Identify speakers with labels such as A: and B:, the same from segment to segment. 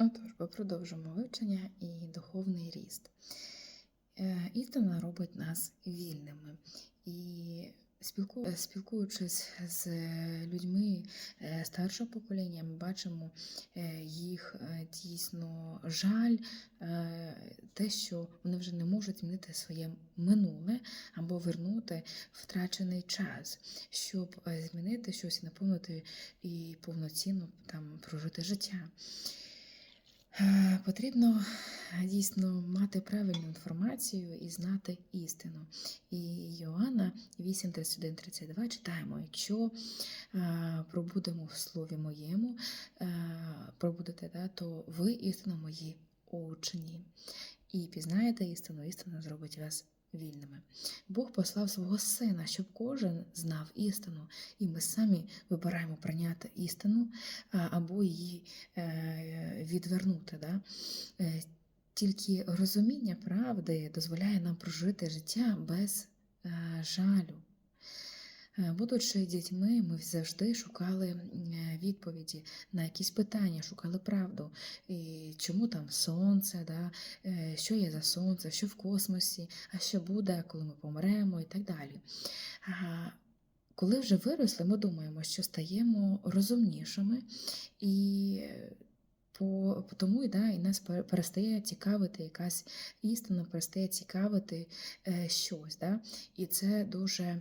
A: Отож, ми продовжимо вивчення і духовний ріст. Е, Істина робить нас вільними. І е, спілкуючись з людьми е, старшого покоління, ми бачимо їх дійсно жаль, те, що вони вже не можуть змінити своє минуле або вернути втрачений час, щоб змінити щось і наповнити і повноцінно там прожити життя. Е, Потрібно е, дійсно мати правильну інформацію і знати істину. І Йоанна 8, 31, 32 читаємо: якщо пробудемо в слові моєму, е, пробудете, да, то ви істину мої учні. І пізнаєте істину, істина зробить вас вільними. Бог послав свого сина, щоб кожен знав істину, і ми самі вибираємо прийняти істину або її е, відвернути. Да? Е, Тільки розуміння правди дозволяє нам прожити життя без е, жалю. Е, Будучи дітьми, ми завжди шукали е, відповіді на якісь питання, шукали правду. І чому там сонце, да? е, що є за сонце, що в космосі, а що буде, коли ми помремо і так далі. Коли вже виросли, ми думаємо, що стаємо розумнішими і по, тому і, да, і нас перестає цікавити якась істина, перестає цікавити е, щось. Да? І це дуже е,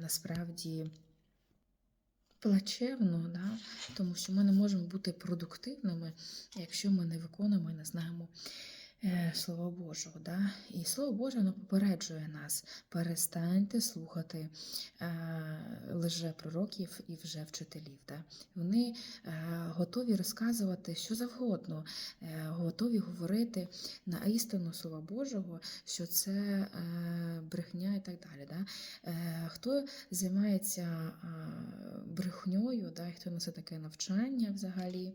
A: насправді плачевно, да? тому що ми не можемо бути продуктивними, якщо ми не виконуємо і не знаємо Слова Божого. Да? І Слово Боже воно попереджує нас: перестаньте слухати е, лже пророків і вже вчителів. Да? Вони е, готові розказувати що завгодно, е, готові говорити на істину Слова Божого, що це е, брехня і так далі. Да? Е, Хто займається е, брехньою, да, хто несе таке навчання взагалі,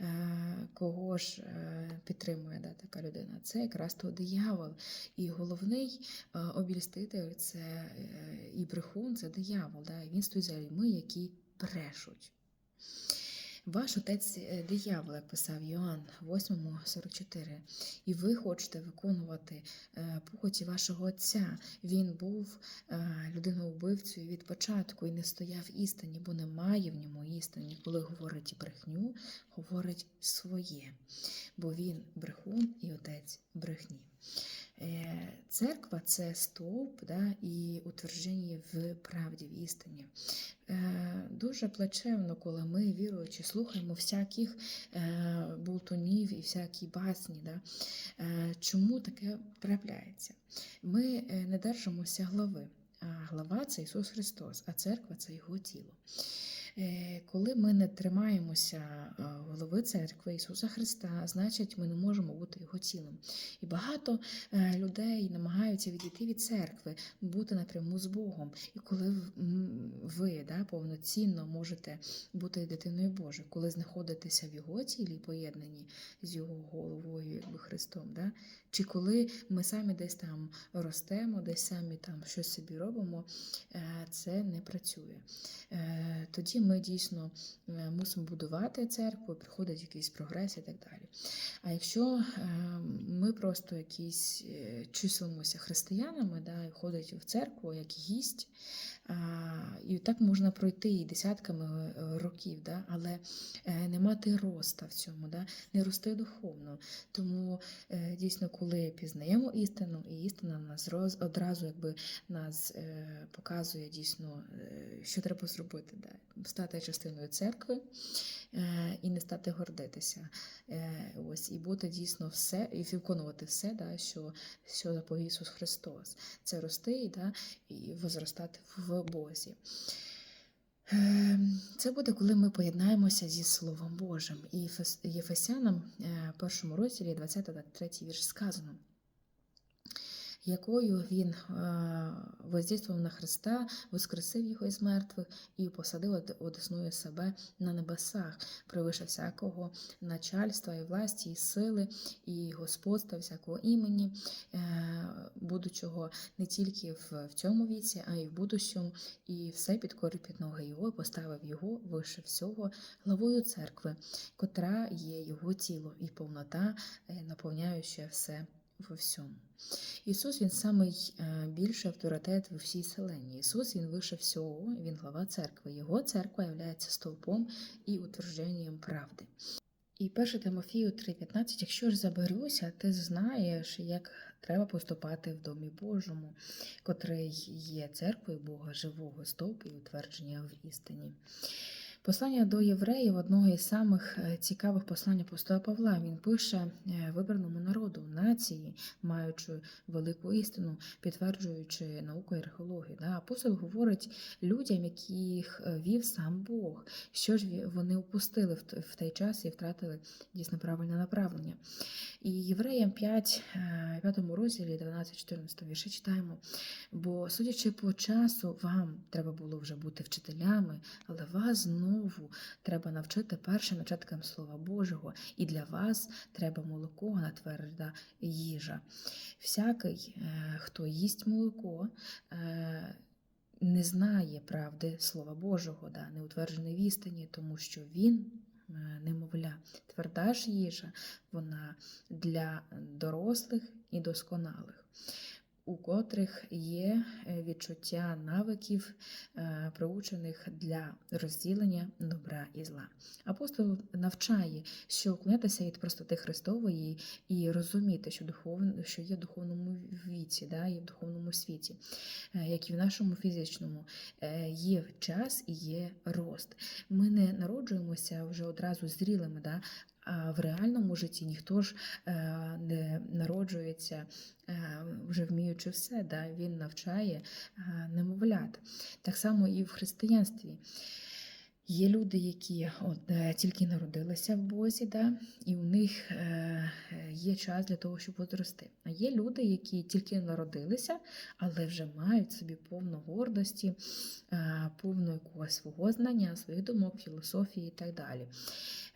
A: е, кого ж е, підтримує да, така людина? Це якраз то диявол. І головний е, обільститель це е, і брехун це диявол. Да? Він стоїть за людьми, які брешуть. Ваш отець е, диявол, як писав Йоанн 8.44, і ви хочете виконувати е, похоті вашого отця. Він був е, людиною-вбивцею від початку і не стояв істині, бо немає в ньому істині. Коли говорить брехню, говорить своє, бо він брехун і отець брехні. Е, Церква це стовп да, і утвердження в правді, в істині. Е, Дуже плачевно, коли ми, віруючи, слухаємо всяких е, болтунів і всякі басні. Да? Чому таке трапляється? Ми не держимося глави. А глава це Ісус Христос, а церква це Його тіло. Е, Коли ми не тримаємося голови церкви Ісуса Христа, значить ми не можемо бути Його тілом. І багато е, людей намагаються відійти від церкви, бути напряму з Богом. І коли ви да, повноцінно можете бути дитиною Божою, коли знаходитеся в Його тілі, поєднані з Його головою, якби Христом, да? чи коли ми самі десь там ростемо, десь самі там щось собі робимо, е, це не працює. Е, Ми дійсно е, мусимо будувати церкву, приходить якийсь прогрес і так далі. А якщо е, ми просто якісь е, числимося християнами, да, і ходить в церкву як гість, і так можна пройти і десятками е, років, да, але е, не мати роста в цьому, да, не рости духовно. Тому е, дійсно, коли пізнаємо істину, і істина нас роз, одразу якби нас показує дійсно, що треба зробити, да, стати частиною церкви і не стати гордитися. Е, ось, і бути дійсно все, і виконувати все, да, що, що заповів Ісус Христос. Це рости да, і возростати в Бозі. Е, Це буде, коли ми поєднаємося зі Словом Божим. І Єфесянам, е, першому розділі 20-23 вірш сказано. Якою він е, воздействував на Христа, воскресив його із мертвих і посадив од- одесною себе на небесах, превише всякого начальства і власті, і сили, і господства, всякого імені, е, будучого не тільки в, цьому віці, а й в будущому, і все підкорив під ноги його, поставив його вище всього главою церкви, котра є його тіло, і повнота, е, наповняюча все во всьому. Ісус він самий е, більший авторитет в всій селені. Ісус він вище всього, він глава церкви. Його церква є стовпом і утвердженням правди. І 1 Тимофію 3,15, якщо ж заберуся, ти знаєш, як треба поступати в домі Божому, котрий є церквою Бога живого, стовп і утвердження в істині. Послання до євреїв одного із самих е, цікавих послань апостола Павла. Він пише е, вибраному народу, нації, маючи велику істину, підтверджуючи науку і археологію. Апостол говорить людям, яких е, вів сам Бог, що ж вони упустили в той час і втратили дійсно правильне направлення. І євреям 5, е, 5 розділі 12-14 вірші читаємо. Бо, судячи по часу, вам треба було вже бути вчителями, але вас знову треба навчити першим начаткам Слова Божого, і для вас треба молоко, а тверда їжа. Всякий, е, хто їсть молоко, е, не знає правди Слова Божого, да, не утверджений в істині, тому що він е, немовля. Тверда ж їжа, вона для дорослих і досконалих, у котрих є е, відчуття навиків, е, приучених для розділення добра і зла. Апостол навчає, що уклонятися від простоти Христової і розуміти, що духовно, що є в духовному віці, да, є в духовному світі, е, як і в нашому фізичному, є час і є рост. Ми не народжуємося вже одразу зрілими, да, а в реальному житті ніхто ж е, не народжується е, вже вміючи все. Да? Він навчає е, немовлят. Так само і в християнстві. Є люди, які от, е, тільки народилися в Бозі, да, і у них е, є час для того, щоб возрости. А є люди, які тільки народилися, але вже мають собі повну гордості, е, повну якогось свого знання, своїх думок, філософії і так далі.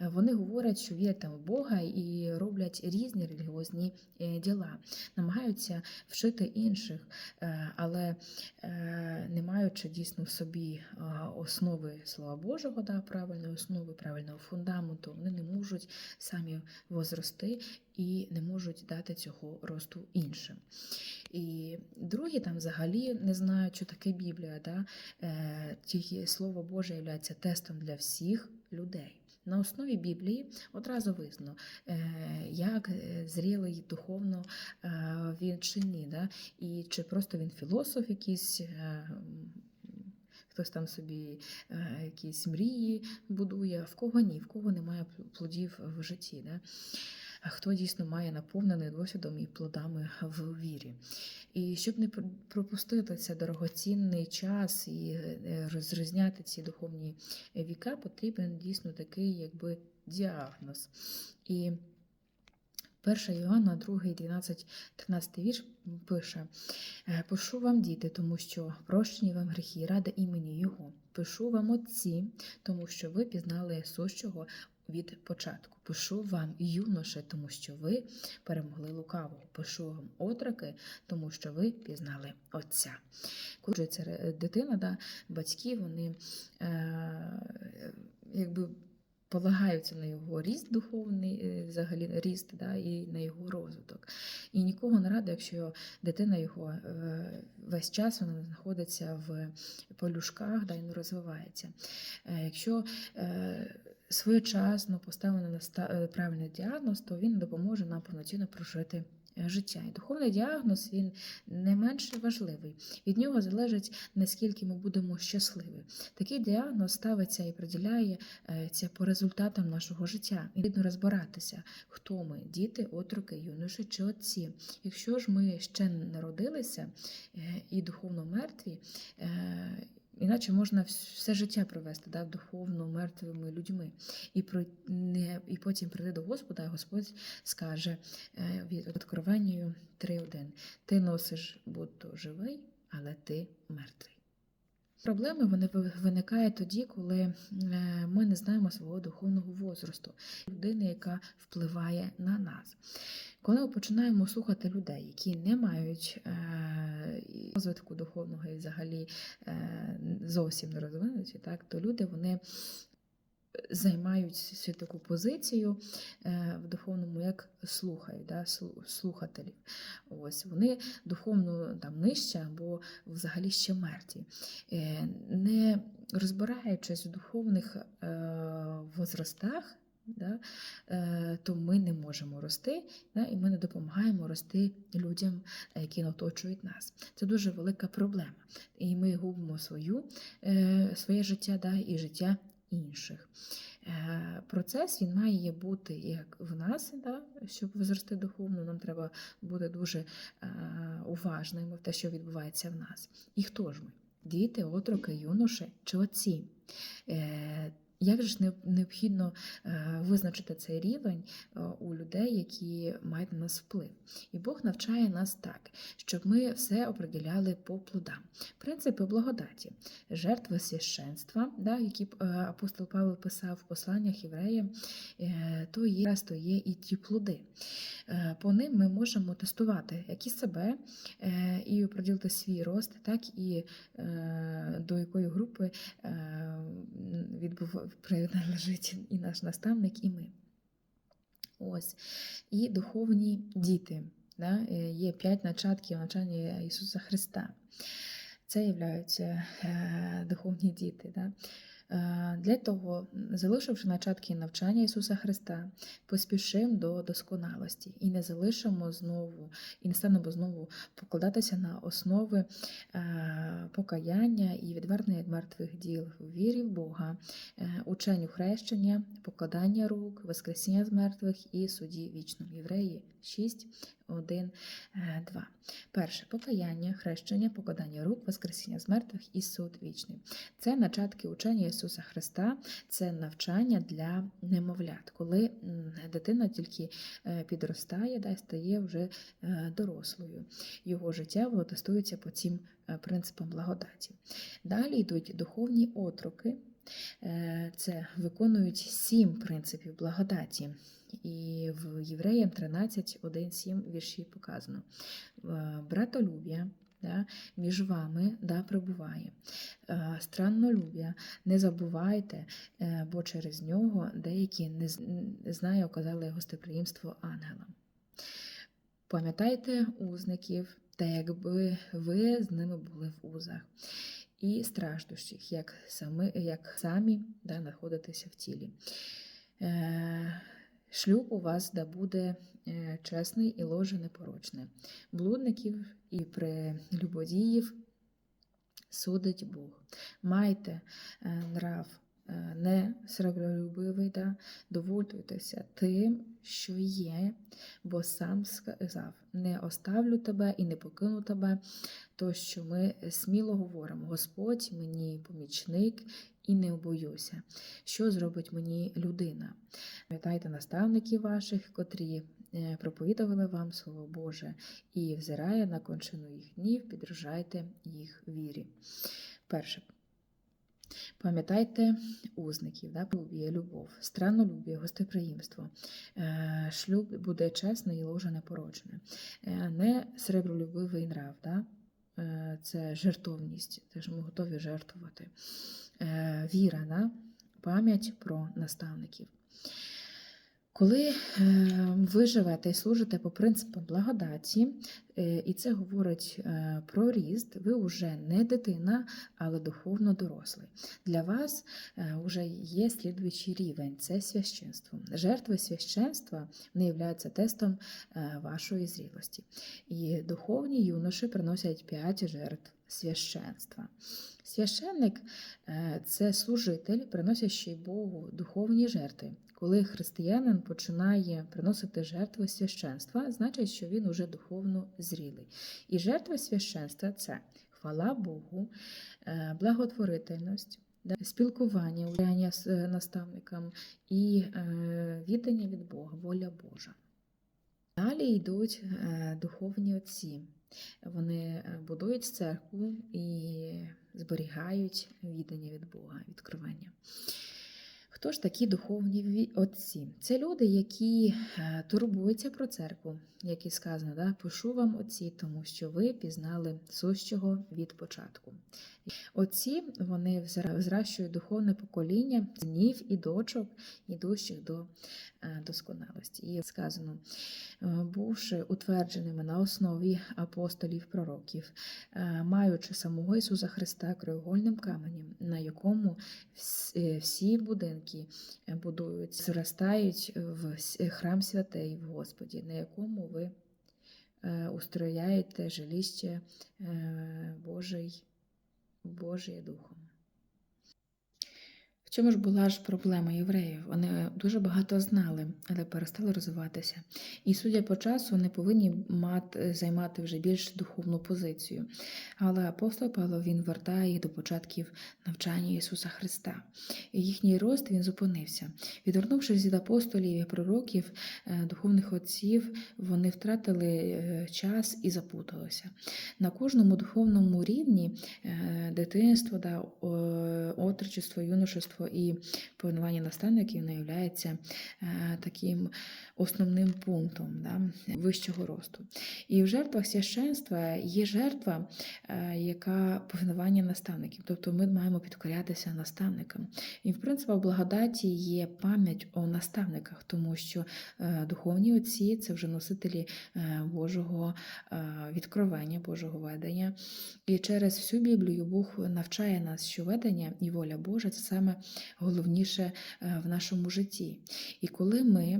A: Вони говорять, що вірять там в Бога і роблять різні релігіозні е, діла, намагаються вчити інших, е, але е, не маючи дійсно в собі е, основи Слова Божого, да, правильної основи, правильного фундаменту, вони не можуть самі возрости і не можуть дати цього росту іншим. І другі там взагалі не знають, що таке Біблія. Да? Е, Тільки Слово Боже є тестом для всіх людей. На основі Біблії одразу визнано, е, як е, зрілий духовно він чи ні, да? і чи просто він філософ якийсь. Хтось там собі е, якісь мрії будує, в кого ні, в кого немає плодів в житті. Да? Хто дійсно має наповнений досвідом і плодами в вірі. І щоб не пропустити цей дорогоцінний час і е, розрізняти ці духовні віка, потрібен дійсно такий якби діагноз. І 1 Йоанна, 2, 12, 13 вірш пише: «Е, Пишу вам, діти, тому що прощені вам гріхи, ради імені Його. Пишу вам отці, тому що ви пізнали сущого від початку. Пишу вам, юноше, тому що ви перемогли лукавого. Пишу вам отроки, тому що ви пізнали Отця. Коли це дитина, да, батьки вони е, якби полагаються на його ріст духовний, е, взагалі ріст, да, і на його розвиток. І нікого не радує, якщо дитина його е, весь час вона знаходиться в полюшках да, і не розвивається. Е, Якщо своєчасно поставлено на правильний діагноз, то він допоможе нам повноцінно прожити життя. І духовний діагноз він не менш важливий. Від нього залежить, наскільки ми будемо щасливі. Такий діагноз ставиться і приділяє е, по результатам нашого життя. І Потрібно розбиратися, хто ми діти, отроки, юноші чи отці. Якщо ж ми ще не народилися е, і духовно мертві, е, Іначе можна все життя провести да, духовно мертвими людьми. І, про, не, і потім прийти до Господа, а Господь скаже е, від Откровенню 3.1. Ти носиш будто живий, але ти мертвий. Проблеми вони ви- виникають тоді, коли е, ми не знаємо свого духовного возрасту, людини, яка впливає на нас. Коли ми починаємо слухати людей, які не мають е, розвитку духовного і взагалі е, зовсім не розвинуті, так, то люди вони займають таку позицію е, в духовному, як слухають, да, слухателів. Ось вони духовно там нижче або взагалі ще мертві. Е, Не розбираючись в духовних е, возрастах, да, то ми не можемо рости, да, і ми не допомагаємо рости людям, які оточують нас. Це дуже велика проблема. І ми губимо свою, своє життя да, і життя інших. Е, Процес він має бути як в нас, да, щоб зрости духовно, нам треба бути дуже е, уважними в те, що відбувається в нас. І хто ж ми? Діти, отроки, юноші чи отці? Як же ж необхідно е, визначити цей рівень е, у людей, які мають на нас вплив? І Бог навчає нас так, щоб ми все определяли по плодам. Принципи благодаті, жертви священства, да, які е, апостол Павло писав в посланнях євреям, то є, то є і ті плоди. По ним ми можемо тестувати як і себе і оприділити свій рост, так і до якої групи е, відбув- приналежить і наш наставник, і ми. Ось. І духовні діти. Да? Е, Є п'ять начатків навчання Ісуса Христа. Це являються е, духовні діти. Да? Е, Для того, залишивши начатки навчання Ісуса Христа, поспішимо до досконалості і не залишимо знову, і не станемо знову покладатися на основи е, покаяння і відвернення від мертвих діл вірі в Бога, е, ученню хрещення, покладання рук, воскресіння з мертвих і суді вічному. Євреї 6, 1, 2. Перше покаяння, хрещення, покладання рук, воскресіння з мертвих і суд вічний. Це начатки учення Ісуса Христа, це навчання для немовлят, коли дитина тільки е, підростає да, стає вже е, дорослою. Його життя тестується по цим е, принципам благодаті. Далі йдуть духовні отроки. Е, Це виконують сім принципів благодаті. І в Євреям 13, 1, 7 вірші показано. Е, Братолюб'я да, між вами да, прибуває. Е, Страннолюб'я, не забувайте, бо через нього деякі не з- не знаю, оказали гостеприємство ангелам. Пам'ятайте узників, та якби ви з ними були в узах, і страждущих, як самі, як самі да, знаходитися в тілі. Е, Шлюб у вас да буде е, чесний і ложе непорочне. Блудників і прелюбодіїв судить Бог. Майте е, нрав не сребролюбивий, да, довольтуйтеся тим, що є, бо сам сказав: не оставлю тебе і не покину тебе. То, що ми сміло говоримо: Господь мені помічник і не боюся. Що зробить мені людина? Пам'ятайте наставників ваших, котрі е, проповідували вам Слово Боже, і взирає на кончину їх днів, підражайте їх вірі. Перше. Пам'ятайте узників, да, любі, любов, страннолюбі, гостеприємство. Е, Шлюб буде чесне і ложе непорочне. Е, Не сребролюбивий нрав, да? Е, це жертовність, що ми готові жертвувати. Віра, да? пам'ять про наставників. Коли е, ви живете і служите по принципам благодаті, е, і це говорить е, про ріст, ви вже не дитина, але духовно дорослий. Для вас вже є слідуючий рівень це священство. Жертви священства не являються тестом вашої зрілості. І духовні юноші приносять п'ять жертв священства. Священник це служитель, приносящий Богу духовні жертви. Коли християнин починає приносити жертви священства, значить, що він уже духовно зрілий. І жертва священства це хвала Богу, е, благотворительність, спілкування, уявляння з е, наставником і е, віддання від Бога, воля Божа. Далі йдуть духовні отці. Вони будують церкву і зберігають віддання від Бога, відкривання. Хто ж такі духовні отці? Це люди, які е, турбуються про церкву, як і сказано, да? пишу вам отці, тому що ви пізнали сущого від початку. Отці вони взра- зращують духовне покоління синів і дочок, ідущих до е, досконалості. І сказано, е, бувши утвердженими на основі апостолів пророків, маючи самого Ісуса Христа краєугольним каменем, на якому всі будинки е, будують, зростають в с- храм святий в Господі, на якому ви е, устрояєте жилище е, Божий, Божий Духом. В чому ж була ж проблема євреїв? Вони дуже багато знали, але перестали розвиватися. І, судя по часу, вони повинні мати, займати вже більш духовну позицію. Але апостол Павло він вертає їх до початків навчання Ісуса Христа. І їхній рост він зупинився. Відвернувшись від апостолів і пророків, е, духовних отців, вони втратили е, час і запуталися. На кожному духовному рівні е, дитинство, да, отрочество, юношество і повинування наставників не є таким основним пунктом да, вищого росту. І в жертвах священства є жертва, е, яка повинування наставників. Тобто ми маємо підкорятися наставникам. І, в принципі, в благодаті є пам'ять о наставниках, тому що е, духовні отці це вже носителі е, Божого е, відкровення, Божого ведення. І через всю Біблію Бог навчає нас, що ведення і воля Божа це саме головніше е, в нашому житті. І коли ми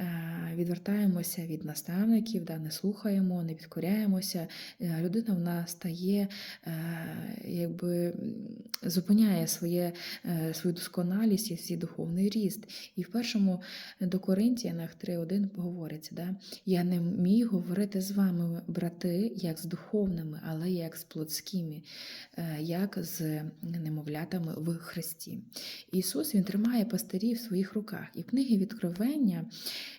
A: е, відвертаємося від наставників, да, не слухаємо, не підкоряємося, е, людина в нас стає, якби зупиняє своє, свою досконалість і свій духовний ріст. І в першому до Коринтіянах 3.1 говориться, да, я не міг говорити з вами, брати, як з духовними, але як з плотськими, як з немовлятами в Христі. Ісус Він тримає пастирів в своїх руках. І в книгі Відкровення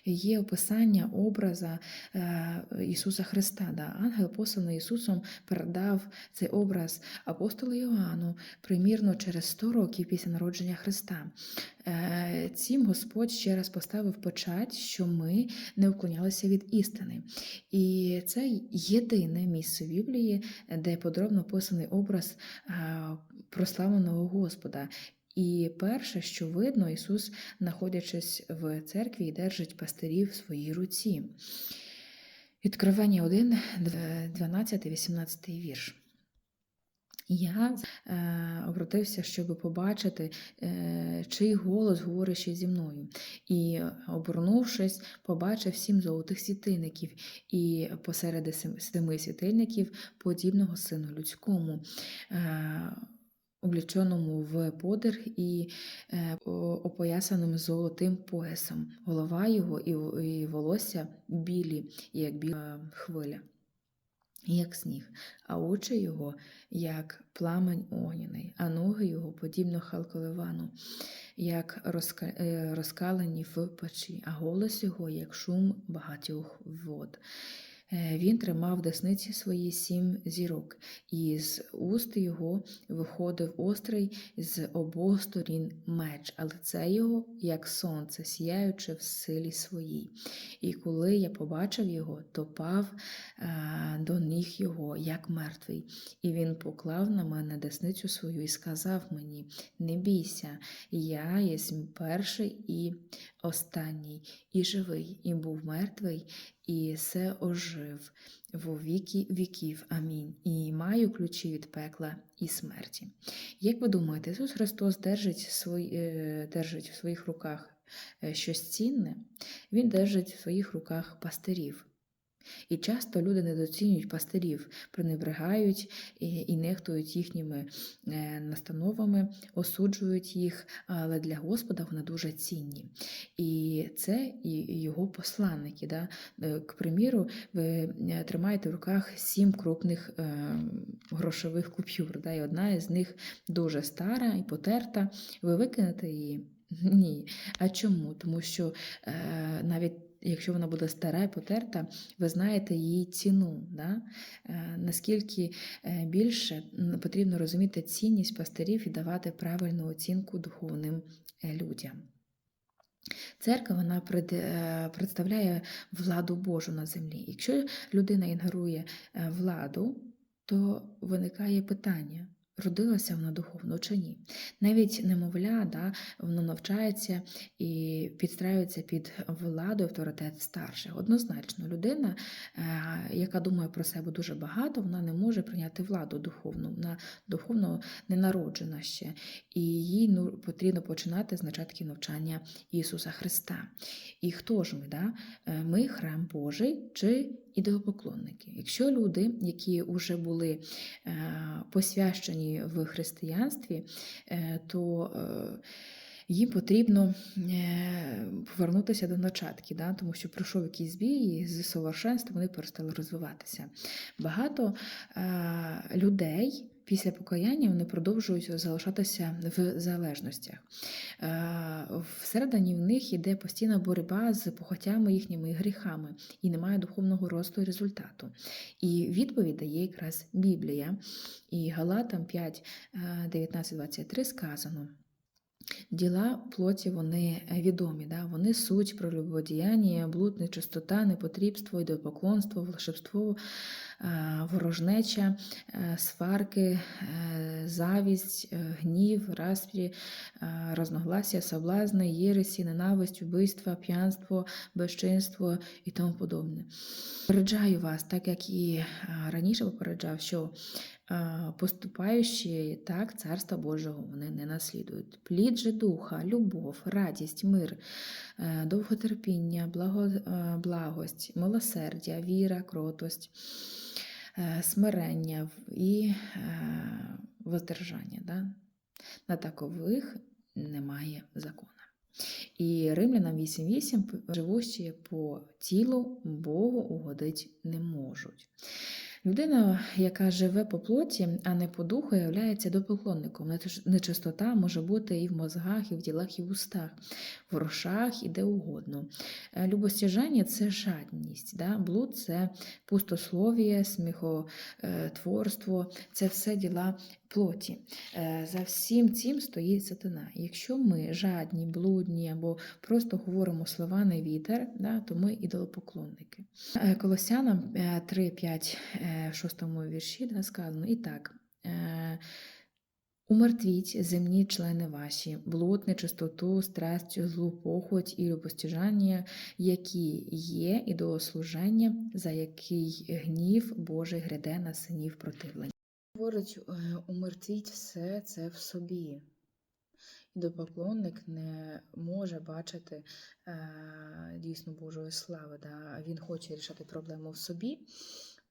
A: є описання образа е, Ісуса Христа. Да. Ангел, посланий Ісусом, передав цей образ апостолу Йоанну примірно через 100 років після народження Христа. Е, Цим Господь ще раз поставив печать, що ми не уклонялися від істини. І це єдине місце Біблії, де подробно описаний образ е, прославленого Господа. І перше, що видно, Ісус, знаходячись в церкві, держить пастирів в своїй руці. Відкривання 1, 12, 18 вірш. Я е, обратився, щоб побачити, е, чий голос говорить ще зі мною. І, обернувшись, побачив сім золотих світильників, і посеред сем- семи світильників подібного сину людському. Е, обліченому в подир і е, опоясаним золотим поясом. Голова його і, волосся білі, як біла хвиля, як сніг, а очі його, як пламень огняний, а ноги його подібно халколивану, як е, розкалені в печі, а голос його, як шум багатьох вод. Е, Він тримав в десниці свої сім зірок, і з уст його виходив острий з обох сторін меч, а лице його, як сонце, сіяючи в силі своїй. І коли я побачив його, то пав е, до ніг його, як мертвий. І він поклав на мене десницю свою і сказав мені: Не бійся, я єсмь перший і останній, і живий, і був мертвий, і се ожив во віки віків. Амінь. І маю ключі від пекла і смерті. Як ви думаєте, Ісус Христос держить, свої, е, держить в своїх руках е, щось цінне? Він держить в своїх руках пастирів. І часто люди недооцінюють пастирів, пренебрегають і, нехтують їхніми е, настановами, осуджують їх, але для Господа вони дуже цінні. І це його посланники. Да? Е, К приміру, ви е, тримаєте в руках сім крупних грошових купюр, да? і одна із них дуже стара і потерта. Ви викинете її? Ні. А чому? Тому що навіть якщо вона буде стара і потерта, ви знаєте її ціну. Да? Е, наскільки е, більше потрібно розуміти цінність пастирів і давати правильну оцінку духовним е, людям. Церква вона представляє владу Божу на землі. Якщо людина інгерує е, владу, то виникає питання. Родилася вона духовно чи ні? Навіть немовля, да, воно навчається і підстраюється під владу авторитет старших. Однозначно, людина, е, яка думає про себе дуже багато, вона не може прийняти владу духовну, вона духовно не народжена ще. І їй ну, потрібно починати з начатків навчання Ісуса Христа. І хто ж ми? Да? Е, Ми храм Божий чи ідолопоклонники? Якщо люди, які вже були е, посвящені в християнстві, е, то е, їм потрібно повернутися до начатки, да? тому що пройшов якийсь бій, і з совершенства вони перестали розвиватися. Багато людей. Після покаяння вони продовжують залишатися в залежностях. Е, Всередині в них йде постійна боротьба з похотями їхніми гріхами, і немає духовного росту і результату. І відповідь дає якраз Біблія. І Галатам 5, 19, 23 сказано. Діла плоті вони відомі, да? вони суть про любодіяння, блуд, нечистота, непотрібство, ідеопоклонство, волшебство, е, ворожнеча, е, сварки, е, завість, е, гнів, распрі, е, разногласія, соблазни, єресі, ненависть, убивства, п'янство, безчинство і тому подобне. Попереджаю вас, так як і е, раніше попереджав, що поступаючі так царства Божого вони не наслідують. Плід же духа, любов, радість, мир, довготерпіння, благо, благость, милосердя, віра, кротость, смирення і воздержання. Да? На такових немає закона. І Римлянам 8.8 живущі по тілу Богу угодить не можуть. Людина, яка живе по плоті, а не по духу, являється допоклонником. Нечистота може бути і в мозгах, і в ділах, і в устах, в грошах, і де угодно. Е, Любостяжання це жадність, да? блуд це пустослов'я, сміхотворство, це все діла плоті. Е, За всім цим стоїть сатана. Якщо ми жадні, блудні або просто говоримо слова на вітер, да, то ми ідолопоклонники. Е, Колосянам 3, 5, 6 вірші да, сказано і так. е, Умертвіть земні члени ваші, блуд, нечистоту, страсть, злу похоть і любостіжання, які є ідолослуження, за який гнів Божий гряде на синів противлення. Говорить, е, умертвіть все це в собі. І допоклонник не може бачити е, дійсно Божої слави. Да? Він хоче рішати проблему в собі.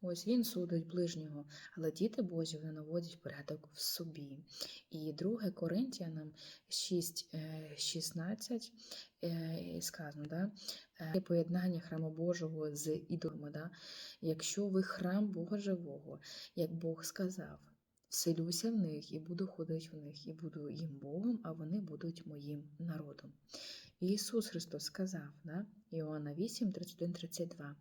A: Ось він судить ближнього, але діти Божі вони наводять порядок в собі. І 2 Коринтянам 6, е, 16 е, сказано, да? е, поєднання храму Божого з ідолами. Да? Якщо ви храм Бога живого, як Бог сказав, вселюся в них і буду ходити в них, і буду їм Богом, а вони будуть моїм народом. Ісус Христос сказав, да? Іоанна 8, 31, 32.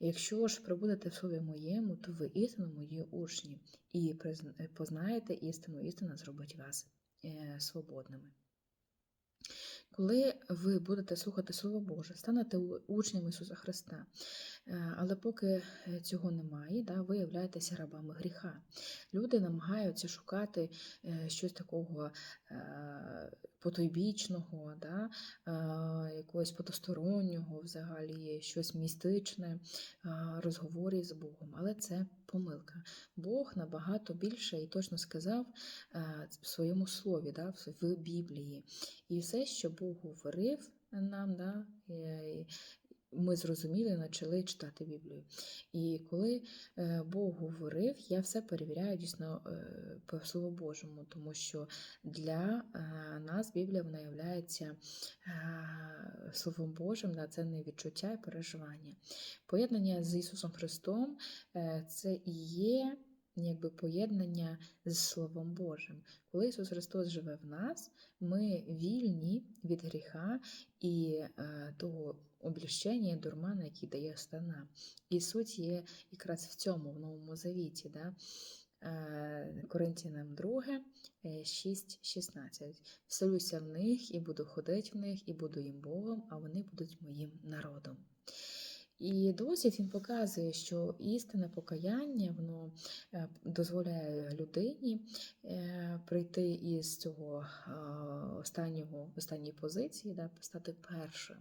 A: Якщо ж прибудете в слові моєму, то ви істину мої учні, і познаєте істину, істина зробить вас е, свободними. Коли ви будете слухати Слово Боже, станете учнями Ісуса Христа. Е, Але поки е, цього немає, да, ви являєтеся рабами гріха. Люди намагаються шукати е, щось такого потойбічного, да, якогось потустороннього, взагалі, щось містичне, розговорів з Богом. Але це помилка. Бог набагато більше і точно сказав в своєму слові, да, в- Біблії. І все, що Бог говорив нам, да, ми зрозуміли, почали читати Біблію. І коли е, Бог говорив, я все перевіряю дійсно е, по Слову Божому, тому що для е, нас Біблія вона є Словом Божим, да, це не відчуття і переживання. Поєднання з Ісусом Христом це і є якби поєднання з Словом Божим. Коли Ісус Христос живе в нас, ми вільні від гріха і е, того обліщення дурмана, який дає стана. І суть є якраз в цьому, в Новому Завіті. Да? Е, Коринтянам 2, 6, 16. Вселюся в них і буду ходити в них, і буду їм Богом, а вони будуть моїм народом. І досвід він показує, що істинне покаяння воно е, дозволяє людині е, прийти із цього останнього останньої позиції, да, стати першим.